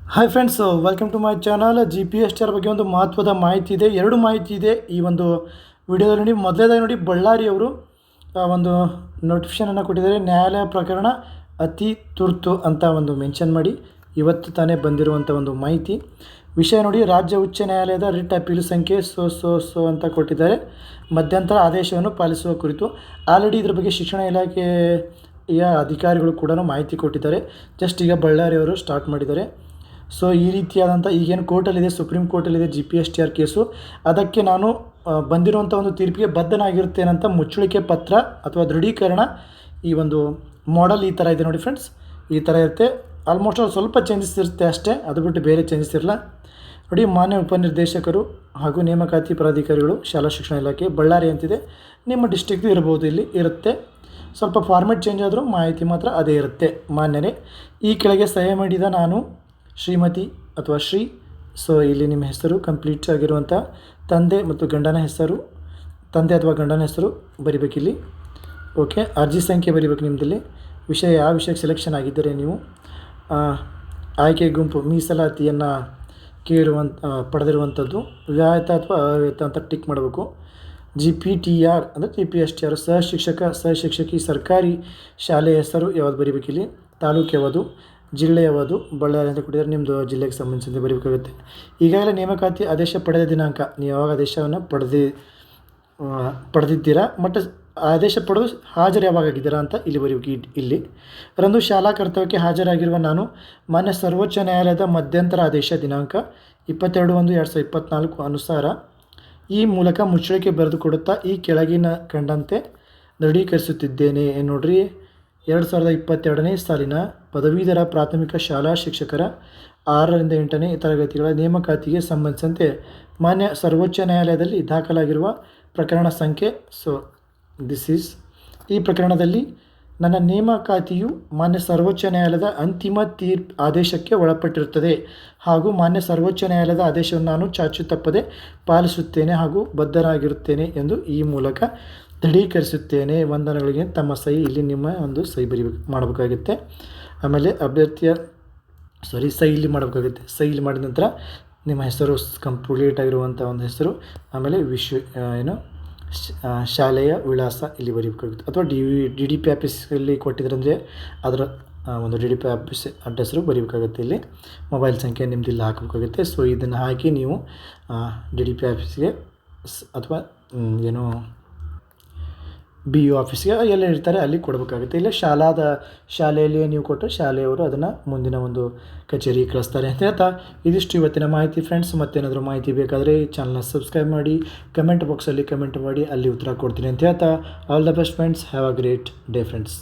Hi friends welcome to my channel G P S T R ಬಗ್ಗೆ ಒಂದು ಮಹತ್ವದ ಮಾಹಿತಿ ಇದೆ. ಎರಡು ಮಾಹಿತಿ ಇದೆ. ಈ ಒಂದು ವಿಡಿಯೋದಲ್ಲಿ ನೋಡಿ ಮೊದಲೇದಾಗಿ ನೋಡಿ ಬಳ್ಳಾರಿಯವರು ಒಂದು ನೋಟಿಫಿಕೇಷನನ್ನು ಕೊಟ್ಟಿದ್ದಾರೆ. ನ್ಯಾಯಾಲಯ ಪ್ರಕರಣ ಅತಿ ತುರ್ತು ಅಂತ ಒಂದು ಮೆನ್ಷನ್ ಮಾಡಿ. ಇವತ್ತು ತಾನೇ ಬಂದಿರುವಂಥ ಒಂದು ಮಾಹಿತಿ. ವಿಷಯ ನೋಡಿ, ರಾಜ್ಯ ಉಚ್ಚ ನ್ಯಾಯಾಲಯದ ರಿಟ್ ಅಪೀಲ್ ಸಂಖ್ಯೆ ಸೋ ಸೋ ಸೋ ಅಂತ ಕೊಟ್ಟಿದ್ದಾರೆ. ಮಧ್ಯಂತರ ಆದೇಶವನ್ನು ಪಾಲಿಸುವ ಕುರಿತು ಆಲ್ರೆಡಿ ಇದ್ರ ಬಗ್ಗೆ ಶಿಕ್ಷಣ ಇಲಾಖೆಯ ಅಧಿಕಾರಿಗಳು ಕೂಡ ಮಾಹಿತಿ ಕೊಟ್ಟಿದ್ದಾರೆ. ಜಸ್ಟ್ ಈಗ ಬಳ್ಳಾರಿಯವರು ಸ್ಟಾರ್ಟ್ ಮಾಡಿದ್ದಾರೆ. ಸೊ ಈ ರೀತಿಯಾದಂಥ ಈಗೇನು ಕೋರ್ಟಲ್ಲಿದೆ, supreme ಕೋರ್ಟಲ್ಲಿದೆ G P S T R case. ಅದಕ್ಕೆ ನಾನು ಬಂದಿರುವಂಥ ಒಂದು ತೀರ್ಪಿಗೆ ಬದ್ಧನಾಗಿರುತ್ತೇನಂತ ಮುಚ್ಚಳಿಕೆ ಪತ್ರ ಅಥವಾ ದೃಢೀಕರಣ ಈ ಒಂದು ಮಾಡೆಲ್ ಈ ಥರ ಇದೆ ನೋಡಿ ಫ್ರೆಂಡ್ಸ್ ಈ ಥರ ಇರುತ್ತೆ. ಆಲ್ಮೋಸ್ಟ್ ಅಲ್ಲಿ ಸ್ವಲ್ಪ ಚೇಂಜಸ್ ಇರುತ್ತೆ ಅಷ್ಟೇ. ಅದು ಬಿಟ್ಟು ಬೇರೆ ಚೇಂಜಸ್ ಇರಲ್ಲ. ನೋಡಿ, ಮಾನ್ಯ ಉಪನಿರ್ದೇಶಕರು ಹಾಗೂ ನೇಮಕಾತಿ ಪ್ರಾಧಿಕಾರಿಗಳು, ಶಾಲಾ ಶಿಕ್ಷಣ ಇಲಾಖೆ, ಬಳ್ಳಾರಿ ಅಂತಿದೆ. ನಿಮ್ಮ ಡಿಸ್ಟಿಕ್ದು ಇರ್ಬೋದು ಇಲ್ಲಿ, ಇರುತ್ತೆ. ಸ್ವಲ್ಪ ಫಾರ್ಮೆಟ್ ಚೇಂಜ್ ಆದರೂ ಮಾಹಿತಿ ಮಾತ್ರ ಅದೇ ಇರುತ್ತೆ ಮಾನ್ಯನೇ. ಈ ಕೆಳಗೆ ಸಹಾಯ ಮಾಡಿದ ನಾನು ಶ್ರೀಮತಿ ಅಥವಾ ಶ್ರೀ. ಸೊ, ಇಲ್ಲಿ ನಿಮ್ಮ ಹೆಸರು, ಕಂಪ್ಲೀಟ್ ಆಗಿರುವಂಥ ತಂದೆ ಮತ್ತು ಗಂಡನ ಹೆಸರು. ತಂದೆ ಅಥವಾ ಗಂಡನ ಹೆಸರು ಬರಿಬೇಕಿಲ್ಲಿ ಓಕೆ, ಅರ್ಜಿ ಸಂಖ್ಯೆ ಬರಿಬೇಕು ನಿಮ್ಮದಲ್ಲಿ ವಿಷಯ ಯಾವ ವಿಷಯಕ್ಕೆ ಸೆಲೆಕ್ಷನ್ ಆಗಿದ್ದರೆ ನೀವು ಆಯ್ಕೆ, ಗುಂಪು, ಮೀಸಲಾತಿಯನ್ನು ಕೇಳುವಂಥ ಪಡೆದಿರುವಂಥದ್ದು, ವಿವಾಹಿತ ಅಥವಾ ಅವಿವಾಹಿತ ಅಂತ ಟಿಕ್ ಮಾಡಬೇಕು. ಜಿ ಪಿ ಟಿ ಆರ್ ಅಂದರೆ G P S T R ಸಹ ಶಿಕ್ಷಕ, ಸಹ ಶಿಕ್ಷಕಿ, ಸರ್ಕಾರಿ ಶಾಲೆಯ ಹೆಸರು ಯಾವ್ದು ಬರಿಬೇಕಿಲ್ಲಿ ತಾಲೂಕು ಯಾವುದು? ಜಿಲ್ಲೆ ಯಾವುದು ಬಳ್ಳಾರಿ ಅಂತ ಕೊಟ್ಟಿದ್ದಾರೆ. ನಿಮ್ಮದು ಜಿಲ್ಲೆಗೆ ಸಂಬಂಧಿಸಿದಂತೆ ಬರೀಬೇಕಾಗುತ್ತೆ. ಈಗಾಗಲೇ ನೇಮಕಾತಿ ಆದೇಶ ಪಡೆದ ದಿನಾಂಕ. ನೀವು ಯಾವಾಗ ಆದೇಶವನ್ನು ಪಡೆದಿ ಪಡೆದಿದ್ದೀರಾ? ಮತ್ತು ಆದೇಶ ಪಡೆದು ಹಾಜರು ಯಾವಾಗಿದ್ದೀರಾ ಅಂತ ಇಲ್ಲಿ ಬರೀಬೇಕು ಇಲ್ಲಿ. ರಂದು ಶಾಲಾ ಕರ್ತವ್ಯಕ್ಕೆ ಹಾಜರಾಗಿರುವ ನಾನು ಮಾನ್ಯ ಸರ್ವೋಚ್ಚ ನ್ಯಾಯಾಲಯದ ಮಧ್ಯಂತರ ಆದೇಶ ದಿನಾಂಕ ಇಪ್ಪತ್ತೆರಡು ಒಂದು ಎರಡು ಸಾವಿರದ ಇಪ್ಪತ್ತ್ನಾಲ್ಕು ಅನುಸಾರ ಈ ಮೂಲಕ ಮುಚ್ಚಳಿಕೆ ಬರೆದುಕೊಡುತ್ತಾ ಈ ಕೆಳಗಿನ ಕಂಡಂತೆ ದೃಢೀಕರಿಸುತ್ತಿದ್ದೇನೆ. ನೋಡ್ರಿ. ಎರಡು ಸಾವಿರದ ಇಪ್ಪತ್ತೆರಡನೇ ಸಾಲಿನ ಪದವೀಧರ ಪ್ರಾಥಮಿಕ ಶಾಲಾ ಶಿಕ್ಷಕರ ಆರರಿಂದ ಎಂಟನೇ ತರಗತಿಗಳ ನೇಮಕಾತಿಗೆ ಸಂಬಂಧಿಸಿದಂತೆ ಮಾನ್ಯ ಸರ್ವೋಚ್ಚ ನ್ಯಾಯಾಲಯದಲ್ಲಿ ದಾಖಲಾಗಿರುವ ಪ್ರಕರಣ ಸಂಖ್ಯೆ ಸೊ ದಿಸ್ ಈಸ್ ಈ ಪ್ರಕರಣದಲ್ಲಿ ನನ್ನ ನೇಮಕಾತಿಯು ಮಾನ್ಯ ಸರ್ವೋಚ್ಚ ನ್ಯಾಯಾಲಯದ ಅಂತಿಮ ತೀರ್ ಆದೇಶಕ್ಕೆ ಒಳಪಟ್ಟಿರುತ್ತದೆ ಹಾಗೂ ಮಾನ್ಯ ಸರ್ವೋಚ್ಚ ನ್ಯಾಯಾಲಯದ ಆದೇಶವನ್ನು ನಾನು ಚಾಚು ತಪ್ಪದೆ ಪಾಲಿಸುತ್ತೇನೆ ಹಾಗೂ ಬದ್ಧರಾಗಿರುತ್ತೇನೆ ಎಂದು ಈ ಮೂಲಕ ದೃಢೀಕರಿಸುತ್ತೇನೆ ವಂದನೆಗಳಿಗೆ ತಮ್ಮ ಸಹಿ ಇಲ್ಲಿ ನಿಮ್ಮ ಒಂದು ಸಹಿ ಬರಿಬೇಕು, ಮಾಡಬೇಕಾಗುತ್ತೆ. ಆಮೇಲೆ ಅಭ್ಯರ್ಥಿಯ ಸಾರಿ ಸಹಿ ಇಲ್ಲಿ ಮಾಡಬೇಕಾಗುತ್ತೆ. ಸಹಿ ಇಲ್ಲಿ ಮಾಡಿದ ನಂತರ ನಿಮ್ಮ ಹೆಸರು ಕಂಪ್ಲೀಟ್ ಆಗಿರುವಂಥ ಒಂದು ಹೆಸರು, ಆಮೇಲೆ ವಿಶ್ವ ಏನು ಶಾಲೆಯ ವಿಳಾಸ ಇಲ್ಲಿ ಬರೀಬೇಕಾಗುತ್ತೆ. ಅಥವಾ ಡಿ ಡಿ ಡಿ ಪಿ ಆಫೀಸಲ್ಲಿ ಕೊಟ್ಟಿದ್ರಂದರೆ ಅದರ ಒಂದು ಡಿ ಡಿ ಪಿ ಆಫೀಸ್ ಅಡ್ರೆಸ್ರು ಬರೀಬೇಕಾಗುತ್ತೆ ಇಲ್ಲಿ. ಮೊಬೈಲ್ ಸಂಖ್ಯೆ ನಿಮ್ದು ಇಲ್ಲಿ ಹಾಕಬೇಕಾಗುತ್ತೆ. ಸೊ, ಇದನ್ನು ಹಾಕಿ ನೀವು ಡಿ ಡಿ ಪಿ ಆಫೀಸ್ಗೆ ಅಥವಾ ಏನು ಬಿ ಯು ಆಫೀಸ್ಗೆ ಎಲ್ಲ ಇರ್ತಾರೆ ಅಲ್ಲಿ ಕೊಡಬೇಕಾಗುತ್ತೆ. ಇಲ್ಲ, ಶಾಲಾದ ಶಾಲೆಯಲ್ಲಿ ನೀವು ಕೊಟ್ಟರೆ ಶಾಲೆಯವರು ಅದನ್ನು ಮುಂದಿನ ಒಂದು ಕಚೇರಿಗೆ ಕಳಿಸ್ತಾರೆ ಅಂತ ಹೇಳ್ತಾ ಇದಿಷ್ಟು ಇವತ್ತಿನ ಮಾಹಿತಿ ಫ್ರೆಂಡ್ಸ್ ಮತ್ತೇನಾದರೂ ಮಾಹಿತಿ ಬೇಕಾದರೆ ಈ ಚಾನಲ್ನ ಸಬ್ಸ್ಕ್ರೈಬ್ ಮಾಡಿ ಕಮೆಂಟ್ ಬಾಕ್ಸಲ್ಲಿ ಕಮೆಂಟ್ ಮಾಡಿ, ಅಲ್ಲಿ ಉತ್ತರ ಕೊಡ್ತೀನಿ ಅಂತ ಹೇಳ್ತಾ. All the best friends have a great day friends